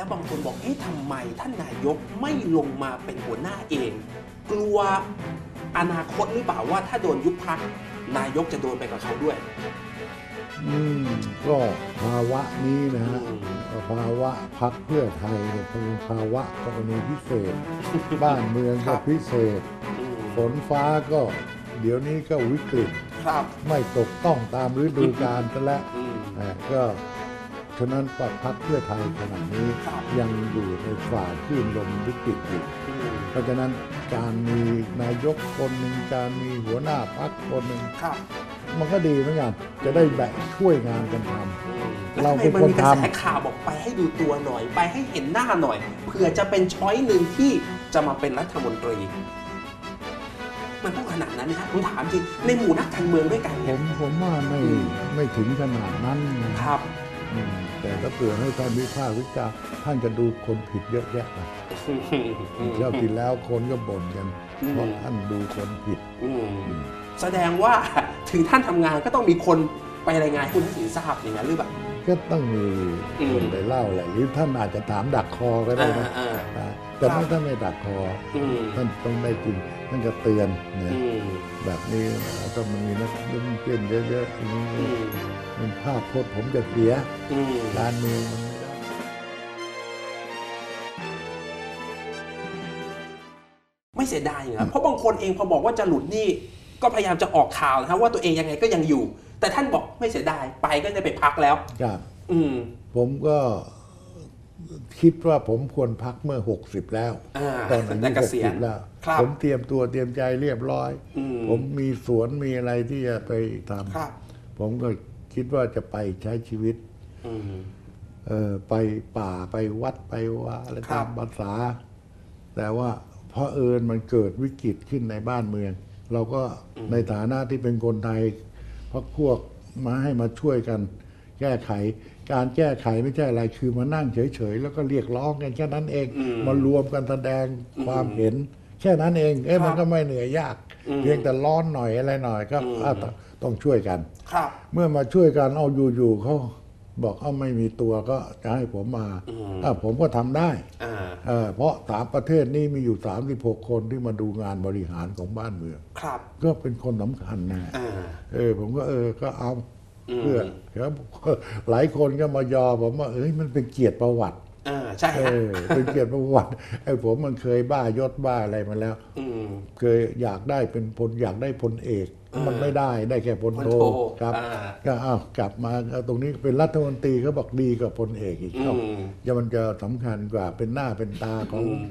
จริงๆแล้วบางคนบอกเอ๊ะทำไมท่านนายกไม่ลงมาเป็นหัวหน้าเอง กลัวอนาคตหรือเปล่าว่าถ้าโดนยุบพักนายกจะโดนไปกับเขาด้วย อืมก็ภาวะนี้นะฮะอืมภาวะพักเพื่อไทยเนี่ยเป็นภาวะกรณีพิเศษ บ้านเมืองก็พิเศษอืมฝนฟ้าก็เดี๋ยวนี้ก็วิกฤตครับไม่ตกต้องตามฤดูกาลซะแล้วอืมอ่าก็ ฉะนั้นปักพักเพื่อไทยขณะนี้ครับยังอยู่ในฝ่าคลื่นลมวิกฤตอยู่อืมเพราะฉะนั้นการมีนายกคนหนึ่งการมีหัวหน้าพักคนหนึ่งครับมันก็ดีเหมือนกันจะได้แบ่งช่วยงานกันทำอืมเราแล้วทำไมเป็นมันคนมีกระแสทำข่าวบอกไปให้ดูตัวหน่อย ไปให้เห็นหน้าหน่อยเผื่อจะเป็นช้อยหนึ่งที่จะมาเป็นรัฐมนตรี มันต้องขนาดนั้นไหมครับผมถามจริงในหมู่นักการเมืองด้วยกันผเนี่ยมผมว่าไม่อืมไม่ถึงขนาดนั้นนะครับอืม แต่ถ้าเผื่อให้ท่านวิพากษ์วิจารณ์ท่านจะดูคนผิดเยอะแยะนะเที่ยวที่แล้วคนก็บ่นกันอืมเพราะท่านดูคนผิดอืมแสดงว่าถึงท่านทำงานก็ต้องมีคนไปรายงานให้คุณทักษิณทราบอย่างนั้นหรือเปล่า ก็ต้องมีอืมคนไปเล่าแหละหรือท่านอาจจะถามดักคอก็ได้อ่านะอ่าอ่าแต่ครัไม่บท่านไม่ดักคออืมท่านต้องได้จริงท่านจะเตือนนะอืมแบบนี้แล้วก็มันมีนักเล่นเต้นเยอะๆอย่างนี้อืมมันภาพพจน์ผมจะเสียอืมการเมืองมันไม่ได้ไม่เสียดายเหรอเพราะบางคนเองพอบอกว่าจะหลุดหนี่ก็พยายามจะออกข่าวนะครับว่าตัวเองยังไงก็ยังอยู่ แต่ท่านบอกไม่เสียดายไปก็จะไปพักแล้ว ครับ อืมผมก็คิดว่าผมควรพักเมื่อ 60 แล้ว อ่าตอนอาแต่ยุเกษียณ60แล้ว ครับผมเตรียมตัวเตรียมใจเรียบร้อย อืม ผมมีสวนมีอะไรที่จะไปทครับำผมก็คิดว่าจะไปใช้ชีวิต อืม เออไปป่าไปวัดไปว่าอะไรครัตาบมภาษา แต่ว่าเพราะเอิญมันเกิดวิกฤตขึ้นในบ้านเมือง เราก็ในฐานะที่เป็นคนไทย พักพวกมาให้มาช่วยกันแก้ไข การแก้ไขไม่ใช่อะไรคือมานั่งเฉยๆ แล้วก็เรียกร้องกันแค่นั้นเองอืมมารวมกันแสดงความเห็น แค่นั้นเอง เอ๊ะครับมันก็ไม่เหนื่อยยากอืมเพียงแต่ร้อนหน่อยอะไรหน่อยก็อืมอะต้องต้องช่วยกันครับเมื่อมาช่วยกันเอาอยู่ๆเขา บอกเอาไม่มีตัวก็จะให้ผมมาอืมอะผมก็ทำได้อ่าเออเพราะสามประเทศนี้มีอยู่ 36 คนที่มาดูงานบริหารของบ้านเมืองครับ ก็เป็นคนสำคัญนะอ่าเออ ผมก็เออก็เอาอืมเพื่อครับหลายคนก็มายอผมว่าเอ้ยมันเป็นเกียรติประวัติอ่า ใช่เอฮะอเป็นเกียรติประวัติไอ้ผมมันเคยบ้ายศบ้าอะไรมาแล้วอืมเคยอยากได้เป็นพลอยากได้พลเอกอ่ามัมันไม่ได้ได้แค่พลโทพลโทครับอ่าก็อ้าวกลับมาเอาตรงนี้เป็นรัฐมนตรีเขาบอกดีกว่าพลเอกอีกอืเอ้ามจะมันจะสำคัญกว่าเป็นหน้าเป็นตาของอืม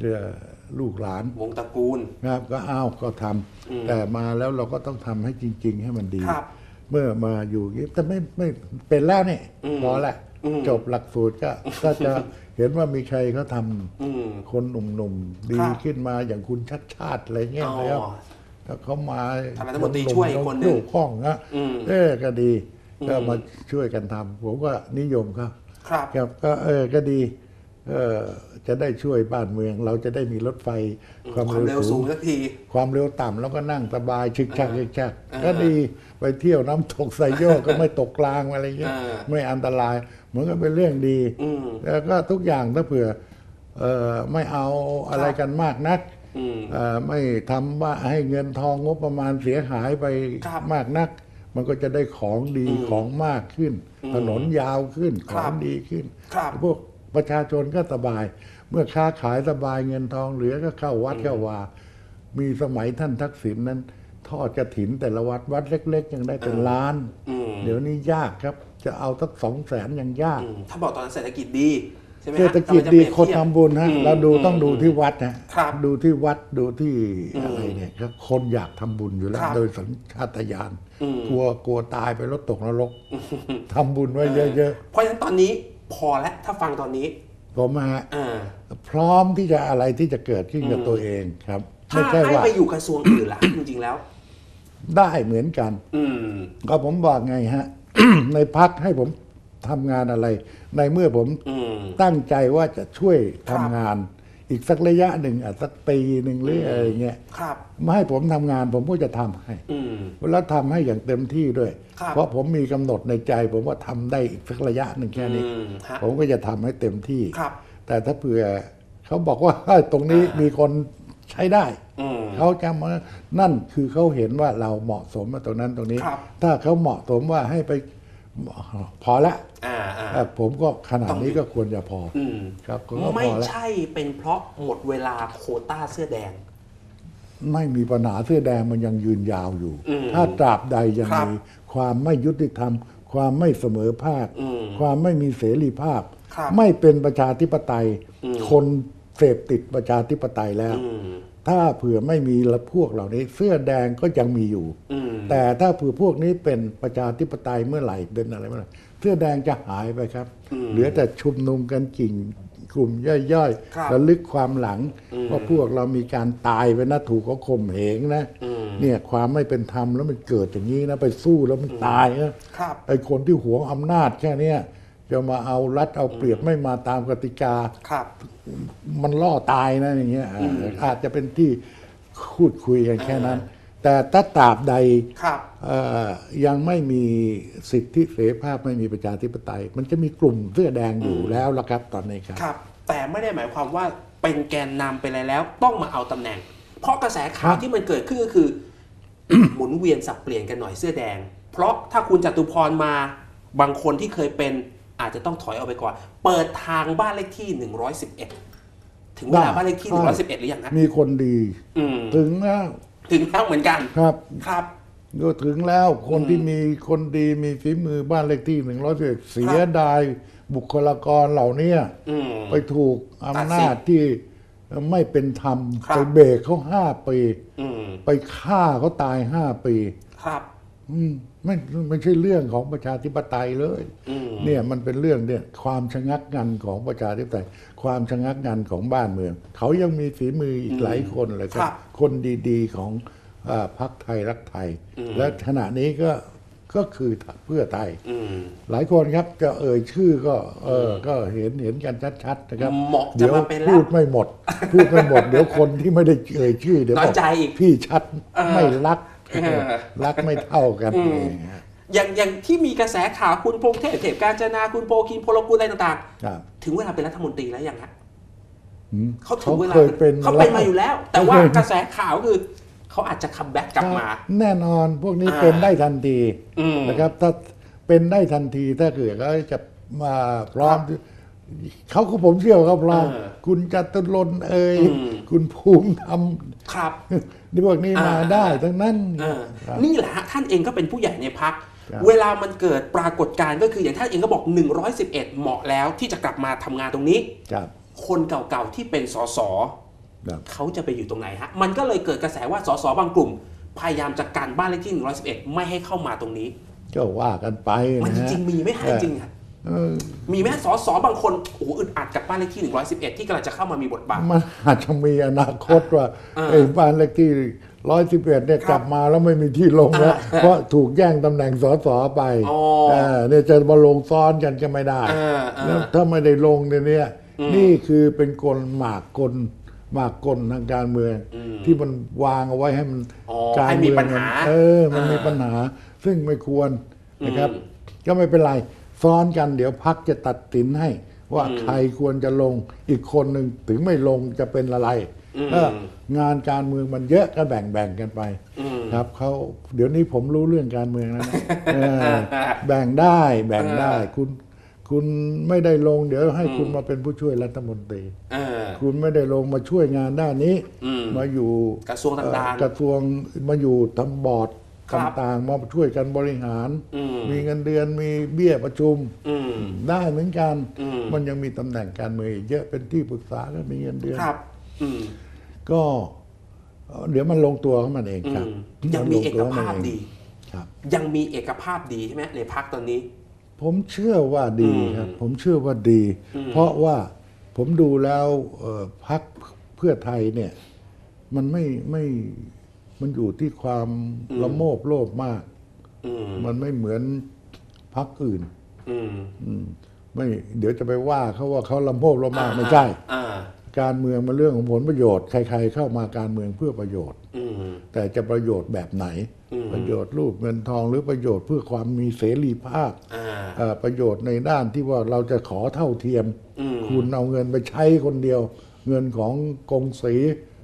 เอ่อลูกหลานวงตระกูลนะครับก็อ้าวก็ทำอืมแต่มาแล้วเราก็ต้องทำให้จริง ๆ ให้มันดีครับเมื่อมาอยู่อย่างนี้แต่ไม่ไม่เป็นแล้วนี่อืมพอละอืม จบหลักสูตรก็ก็จะเห็นว่ามีใครเขาทอืมำคนหนุ่มๆ ดีครับขึ้นมาอย่างคุณชัดชาติอะไรเงี้ยอ๋อนะครับถ้าเขามาท่านรัฐมนตรีช่วยคนหนึ่งเกี่ยวข้องนะอืมเออก็ดีอืมก็มาช่วยกันทำผมก็นิยมครับ ครับครับก็เออก็ดี เออ จะได้ช่วยบ้านเมือง เราจะได้มีรถไฟความความเร็เร็ววสูสูงงสักทีความเร็วต่ำแล้วก็นั่งสบายชึกชักชึกชักอ่าก็ดีไปเที่ยวน้ำตกไซโยกก็ไม่ตกกลางอะไรเงี้ยอ่าไม่อันตรายเหมือนกับเป็นเรื่องดีอืมแล้วก็ทุกอย่างถ้าเผื่อเออไม่เอาอะไรกันมากนักอืมเอ่อไม่ทำว่าให้เงินทองงบประมาณเสียหายไปครับมากนัก มันก็จะได้ของดีอืมของมากขึ้นอืมถนนยาวขึ้นคขรัอบงดีขึ้นครับพวก ประชาชนก็สบาย เมื่อค้าขายสบายเงินทองเหลือก็เข้าวัดเข้าวา มีสมัยท่านทักษิณนั้น ทอดกระถินแต่ละวัดวัดเล็ก ๆ ยังได้เป็นล้านอืมเดี๋ยวนี้ยากครับ จะเอาสักสองแสนยังยากอืมถ้าบอกตอนนั้นเศรษฐกิจดีใช่ไหมฮะเศรษฐกิจำลังจะดีเปรียบคนเทียบทำบุญฮะอืมเราดูต้องดูอืมที่วัดนะครับดูที่วัดดูที่อืมอะไรเนี่ยก็คนอยากทำบุญอยู่แล้วครับโดยสัญชาตญาณอืมกลัวกลัวตายไปรถตกนรกทำบุญไว้เยอะเพราะฉะนั้นตอนนี้ พอแล้วถ้าฟังตอนนี้ๆผมฮะอ่า พร้อมที่จะอะไรที่จะเกิดขึ้นกับตัวเองครับถ้าไม่ใช่ให้ว่าไปอยู่กระทรวงอื่นล่ะ จริงๆแล้ว ได้เหมือนกัน อืม ก็ผมบอกไงฮะ ในพักให้ผมทำงานอะไร ในเมื่อผมอืม ตั้งใจว่าจะช่วยทำครับงาน อีกสักระยะหนึ่งอะสักปีหนึ่งหรืออะไรเงี้ยครับมาให้ผมทำงานผมก็จะทำให้อืมแล้วทำให้อย่างเต็มที่ด้วยครับเพราะผมมีกำหนดในใจ ผมว่าทำได้อีกสักระยะหนึ่งแค่นี้อืมฮะผมก็จะทำให้เต็มที่ครับ แต่ถ้าเผื่อเขาบอกว่าตรงนี้อ่ามีมีคนใช้ได้อืมเขาจะมานั่นคือเขาเห็นว่าเราเหมาะสมมาตรงนั้นตรงนี้ครับถ้าเขาเหมาะสมว่าให้ไป พอละอ่าอ่าเอ่อผมก็ขนาดนี้ก็ควรจะพอออืมครับก็พไม่อแล้วใช่เป็นเพราะหมดเวลาโควต้าเสื้อแดง ไม่มีปัญหาเสื้อแดงมันยังยืนยาวอยู่อืมถ้าตราบใดยังครับมีความไม่ยุติธรรม ความไม่เสมอภาคอืมความไม่มีเสรีภาพครับไม่เป็นประชาธิปไตยอืมคนเสพติดประชาธิปไตยแล้วอืม ถ้าเผื่อไม่มีละพวกเหล่านี้ เสื้อแดงก็ยังมีอยู่อืมแต่ถ้าเผื่อพวกนี้เป็นประชาธิปไตยเมื่อไหร่เป็นอะไรเมื่อไหร่เสื้อแดงจะหายไปครับอืมเหลือแต่ชุมนุมกันกิ่งกลุ่มย่อยครับๆระลึกความหลังอืมว่าพวกเรามีการตายไปนะถูกเขาข่มเหงนะอืมเนี่ยความไม่เป็นธรรมแล้วมันเกิดอย่างนี้นะไปสู้แล้วมันตายนะครับไอ้คนที่หวงอำนาจแค่เนี้ย จะมาเอารัดเอาเปรียบไม่มาตามกติกาครับมันล่อตายนะอย่างเงี้ยอ่าอาจจะเป็นที่พูดคุยกันแค่นั้น แต่ถ้าตราบใดครับเอ่อยังไม่มีสิทธิเสรีภาพไม่มีประชาธิปไตย มันจะมีกลุ่มเสื้อแดงอยู่แล้วละครับตอนนี้ครับครับแต่ไม่ได้หมายความว่าเป็นแกนนำไปเลยแล้ว ต้องมาเอาตำแหน่ง เพราะกระแสข่าควรับที่มันเกิดขึ้นก็คือ หมุนเวียนสับเปลี่ยนกันหน่อยเสื้อแดง เพราะถ้าคุณจตุพรมาบางคนที่เคยเป็น อาจจะต้องถอยออกไปก่อน เปิดทางบ้านเลขที่ 111 ถึงเวลาบ้านเลขที่ 111 หรือยังนะมีคนดีอืมถึงแล้วถึงแล้วเหมือนกันครับครับก็ถึงแล้วคนที่มีคนดีมีฝีมือบ้านเลขที่หนึ่งร้อยสิบเสียดายบุคลากรเหล่าเนี้ยอืมไปถูกอำนาจที่ไม่เป็นธรรมครับไปเบรกเขาห้าปีอืมไปฆ่าเขาตายห้าปี ครับอืม ไม่ไม่ใช่เรื่องของประชาธิปไตยเลยอืมเนี่ยมันเป็นเรื่องเนี่ยความชะงักงันของประชาธิปไตย ความชะงักงันของบ้านเมือง เขายังมีฝีมืออีกหลายคนเลยคครัรับบคนดีๆของอาพรรคไทยรักไทยอืมและขณะนี้ก็ก็คือเพื่อไทยอืมหลายคนครับจะเอ่ยชื่อก็เออก็เห็นเห็นกันชัดๆนะครับเหมาะจะเดี๋ยวมาเป็นแล้วพูดไม่หมด พูดไม่หมด เดี๋ยวคนที่ไม่ได้เอ่ยชื่อเดี๋ยวน้อยบอกใจอีกพี่ชัดเออไม่รักเออ รักไม่เท่ากันอืมเองฮะอย่างอย่างที่มีกระแสข่าวคุณพงเทพเทพการจนาคุณโปคินพลกุลอะไรต่างครับๆถึงเวลาเป็นรัฐมนตรีแล้วยังฮะอืมเขาถึงเวลาเคยเป็นเขาเป็นมาอยู่แล้ว แต่ว่าเขาเคยกระแสข่าวคือเขาอาจจะคัมแบ็กกลับมา แน่นอนพวกนี้อ่าเป็นได้ทันทีอืมนะครับ ถ้าเป็นได้ทันทีถ้าเกิดเขาจะมาพร้อม เขาก็ผมเชื่อว่าเขาพร้อมเออคุณจตุรนต์เอ่ยอืมคุณภูมิธรรมครับนี่พวกนี้มาอ่าได้ทั้งนั้นเออครับนี่แหละฮะท่านเองก็เป็นผู้ใหญ่ในพักครับเวลามันเกิดปรากฏการณ์ก็คืออย่างท่านเองก็บอก 111 เหมาะแล้วที่จะกลับมาทำงานตรงนี้ครับคนเก่าๆที่เป็นสสครับเขาจะไปอยู่ตรงไหนฮะ มันก็เลยเกิดกระแสว่าสสบางกลุ่ม พยายามจะกันบ้านเลขที่ 111 ไม่ให้เข้ามาตรงนี้ก็ว่ากันไปมันนะจฮะริงๆมีไหมฮะจริงๆอะเออ มีไหมฮะสสบางคนโอ้โหอึดอัดกับบ้านเลขที่ 111 ที่กำลังจะเข้ามามีบทบาท มันอาจจะมีอนาคตว่าอ่าไอ้บ้านเลขที่ร้อยสิบเอ็ดเนี่ยครับกลับมาแล้วไม่มีที่ลงแล้วอ่าเพราะถูกแย่งตำแหน่งสสไปอ๋อเออเนี่ยจะมาลงซ้อนกันก็ไม่ได้อ่าอ่าแล้วถ้าไม่ได้ลงเนี่ยเนี่ยนี่คือเป็นกลหมากกลหมากกลทางการเมืองอืมที่มันวางเอาไว้ให้มันอ๋อการให้มีเมืองปัญหาเออมันมีอ่าปัญหา ซึ่งไม่ควรนะครับอืมก็ไม่เป็นไร ซ้อนกันเดี๋ยวพักจะตัดสินให้ ว่าอืมใครควรจะลงอีกคนหนึ่งถึงไม่ลงจะเป็นอะไรอืมเอองานการเมืองมันเยอะก็แบ่งแบ่งกันไปอืมครับเขาเดี๋ยวนี้ผมรู้เรื่องการเมืองแล้วนะเออแบ่งได้แบ่งได้เออคุณคุณไม่ได้ลง เดี๋ยวให้คุณมาเป็นผู้ช่วยรัฐมนตรีเออคุณไม่ได้ลงมาช่วยงานด้านนี้อืมมาอยู่กระทรวงต่างๆเอ่อกระทรวงมาอยู่ทำบอร์ดครับ ต่างๆมาช่วยกันบริหารอืมมีเงินเดือนมีเบี้ยประชุมอืมได้เหมือนกันอืมมันยังมีตำแหน่งการเมืองอีกเยอะเป็นที่ปรึกษาก็มีเงินเดือนครับอืมก็เอ่อเดี๋ยวมันลงตัวของมันเองอืครับมยังมีเอกภาพนลงตัวของมันเงดีครับยังมีเอกภาพดีใช่ไหมในพักตอนนี้ ผมเชื่อว่าดีอืมครับ ผมเชื่อว่าดีอืมเพราะว่าผมดูแล้วเอ่อพักเพื่อไทยเนี่ย มันไม่ไม่ มันอยู่ที่ความละโมบโลภมากอืมมันไม่เหมือนพักอื่นอืมอืมไม่เดี๋ยวจะไปว่าเขาว่าเขาละโมบโลภมากไม่ใช่อ่าการเมืองมันเรื่องของผลประโยชน์ ใคร ๆ เข้ามาการเมืองเพื่อประโยชน์อืมแต่จะประโยชน์แบบไหนอืมประโยชน์รูปเงินทองหรือประโยชน์เพื่อความมีเสรีภาพอ่าเอ่อประโยชน์ในด้านที่ว่าเราจะขอเท่าเทียมอืมคุณเอาเงินไปใช้คนเดียว เงินของกงสี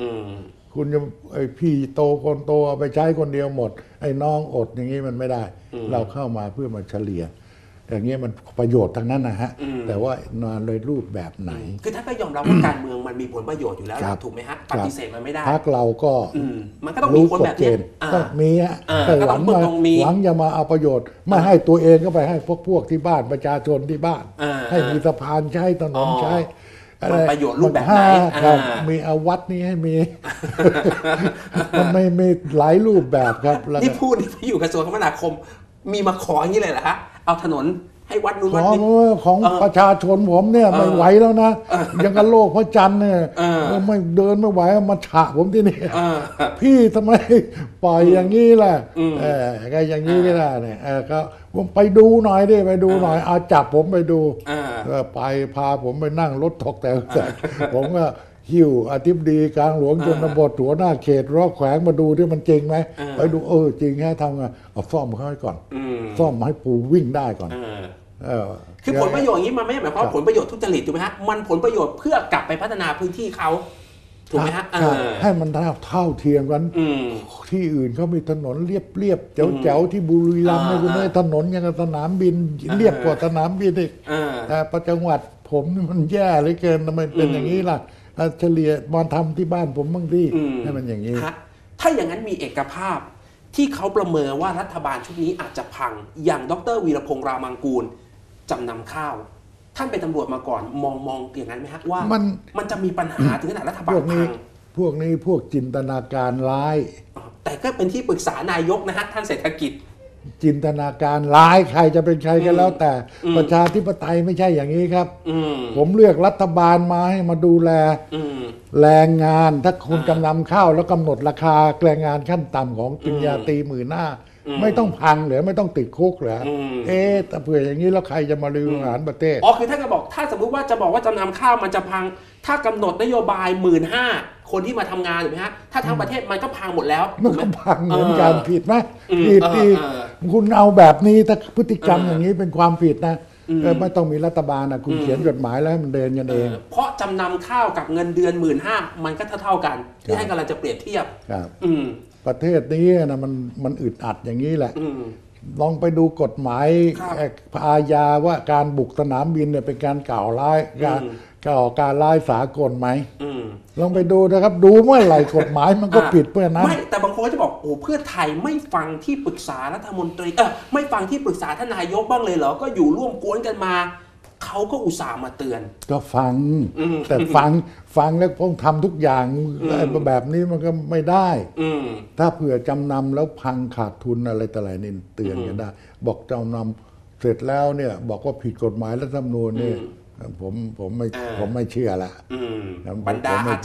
อืม คุณจะไอพี่โตคนโตเอาไปใช้คนเดียวหมด ไอ้น้องอดอย่างนี้มันไม่ได้ เราเข้ามาเพื่อมาเฉลี่ยอย่างเงี้ยมันประโยชน์ทั้งนั้นนะฮะ แต่ว่านานเลยรูปแบบไหน คือท่านก็ยอมรับว่าการเมืองมันมีผลประโยชน์อยู่แล้วครับถูกไหมฮะคปรับฏิเสธมันไม่ได้พักเราก็อืมมันก็ต้องมีรู้คนกแบฎบเกเนี้ยณฑ์อ่าก็มีฮะอ่าแต่ก็หต้วัองงมาต้องมีหวังจะมาเอาประโยชน์ ไม่ให้ตัวเองก็ไปให้พวกพวกที่บ้านประชาชนที่บ้านอ่าให้มีสะพานใช้ถนนอ๋อใช้ มันประโยชน์รูปแบบไหนมัครับอ่ามีอาวัดนี้ให้มีมันไม่มีหลายรูปแบบครับแล้วนี่ก็พูดนี่พี่อยู่กระทรวงคมนาคม มีมาขออย่างนี้เลยเหรอฮะเอาถนน ให้วัดนู้นขวัดองนี้ ของเออประชาชนผมเนี่ยไม่ไหวแล้วนะยังกับโลกพระจันทร์เนี่ยเออ ไม่เดินไม่ไหวมาฉะผมที่นี่ เออ พี่ทำไมปล่อยอย่างนี้ล่ะอืมเออก็อย่างนี้ไม่ได้เนี่ยเออก็ผมไปดูหน่อยดิไปดูหน่อยเอาจับผมไปดูเออเออไปพาผมไปนั่งรถถกแต่แต่ผมก็หิ้วอธิบดีกลางหลวงชนบทหัวหน้าเขตรอบแขวงมาดูที่มันจริงไหมเออไปดูเออจริงฮะทำไงเอาซ่อมเขาให้ก่อนอืมซ่อมให้ปูวิ่งได้ก่อน เออเออ คือผลประโยชน์อย่างนี้มันไม่ได้หมายความครัว่าบผลประโยชน์ทุจริตถูกไหมฮะมันผลประโยชน์เพื่อกลับไปพัฒนาพื้นที่เขาถูกไหมฮะเอใช่อให้มันเท่าเท่าเทียมกันอืมที่อื่นเขามีถนนเรียบเรียบๆแจ๋วแจ๋วๆที่บุรีรัมย์เนี่ยอ่าคุณเอ้ยถนนยังกับสนามบินเรียบกว่าสนามบินอีกเออแต่ประจังหวัดผมนี่มันแย่เหลือเกินทำไมเป็นอย่างนี้ล่ะอะเฉลี่ยมาทำที่บ้านผมบ้างที่อืมให้มันอย่างนี้ฮะถ้าอย่างนั้นมีเอกภาพที่เขาประเมินว่ารัฐบาลชุดนี้อาจจะพังอย่างดรวีรพงษ์รามังกูล จำนำข้าว ท่านเป็นตำรวจมาก่อนมองมองอย่างนั้นไหมฮะว่ามัน มันจะมีปัญหาถึงขนาดรัฐบาพลวกนี้พังพวกนี้พวกจินตนาการร้าย แต่ก็เป็นที่ปรึกษานายกนะฮะท่านเศรษฐกิจ จินตนาการร้ายใครจะเป็นใครก็แล้ว แต่อืม ประชาธิปไตยไม่ใช่อย่างนี้ครับ อืมผมเลือกรัฐบาลมาให้มาดูแล อืม แรงงานถ้าคุณอ่ากำนำข้าวแล้วกำหนดราคาแรงงานขั้นต่ำของปริญญาตรีหมื่นหน้าอืม ไม่ต้องพังเหรือไม่ต้องติดคุกเหรออมเอ๊ะแต่เผื่ออย่างนี้แล้วใครจะมาบริหารประเทศอ๋อคือท่านก็บอกถ้าสมมุติว่าจะบอกว่าจำนำข้าวมันจะพัง ถ้ากำหนดนโยบายหมื่นห้าคนที่มาทำงานถูกไหมฮะถ้าทั้งประเทศมันก็พังหมดแล้วมันถูก็ไหพังเหมือนกันผิดไหมอืมผิดเออที่เออคุณเอาแบบนี้ถ้าพฤติกรรมเอออย่างนี้เป็นความผิดนะอืมเออไม่ต้องมีรัฐบาลนะคุณอืมเขียนจดหมายแล้วให้มันเดินกันเอง เพราะจำนำข้าวกับเงินเดือนหมื่นห้ามันก็เท่าๆกันครัที่บให้กำลังจะเปรียบเทียบครับอืม ประเทศนี้นะมันมันอึดอัดอย่างนี้แหละอืมลองไปดูกฎหมายครับเอ่ออาญาว่าการบุกสนามบินเนี่ยเป็นการกล่าวร้ายการอืมกล่าวการร้ายสากลไหมอืมลองไปดูนะครับ ดูเมื่อไหร่กฎหมายมันก็อะผิดเพื่อนนั้นไม่แต่บางคนก็จะบอกโอ้เพื่อไทยไม่ฟังที่ปรึกษารัฐมนตรีเออไม่ฟังที่ปรึกษาท่านนายกบ้างเลยเหรอก็อยู่ร่วมกวนกันมา เขาก็อุตส่าห์มาเตือน ก็ฟังอืมแต่ฟังฟังแล้วคงทำทุกอย่างอืมไอ้แบบนี้มันก็ไม่ได้อืมถ้าเผื่อจำนำแล้วพังขาดทุนอะไรต่ออะไรนี่เตือนกันได้ บอกจำนำเสร็จแล้วเนี่ย บอกว่าผิดกฎหมายและธรรมนูญเนี่ยผมผมไม่อ่าผมไม่เชื่อละอืมครับบรรดาผมไม่อา